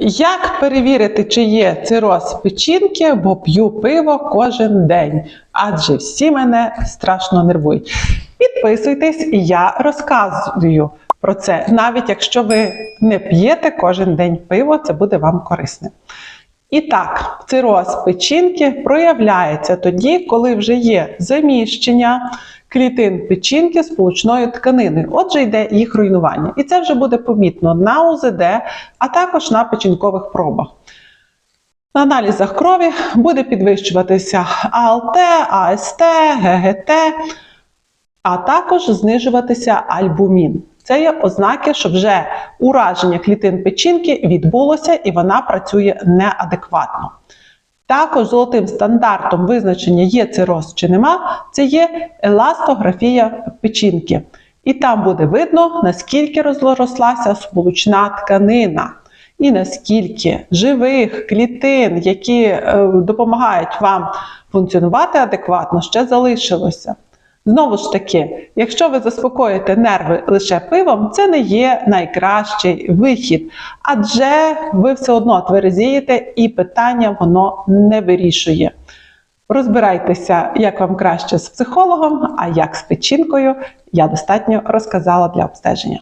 Як перевірити, чи є цироз печінки, бо п'ю пиво кожен день, адже всі мене страшно нервують. Підписуйтесь, я розказую про це. Навіть якщо ви не п'єте кожен день пиво, це буде вам корисним. І так, цироз печінки проявляється тоді, коли вже є заміщення клітин печінки сполучною тканиною. Отже, йде їх руйнування. І це вже буде помітно на УЗД, а також на печінкових пробах. На аналізах крові буде підвищуватися АЛТ, АСТ, ГГТ, а також знижуватися альбумін. Це є ознаки, що вже ураження клітин печінки відбулося і вона працює неадекватно. Також золотим стандартом визначення є цироз чи нема, це є еластографія печінки. І там буде видно, наскільки розрослася сполучна тканина, і наскільки живих клітин, які е, допомагають вам функціонувати адекватно, ще залишилося. Знову ж таки, якщо ви заспокоїте нерви лише пивом, це не є найкращий вихід, адже ви все одно тверезієте і питання воно не вирішує. Розбирайтеся, як вам краще з психологом, а як з печінкою, я достатньо розказала для обстеження.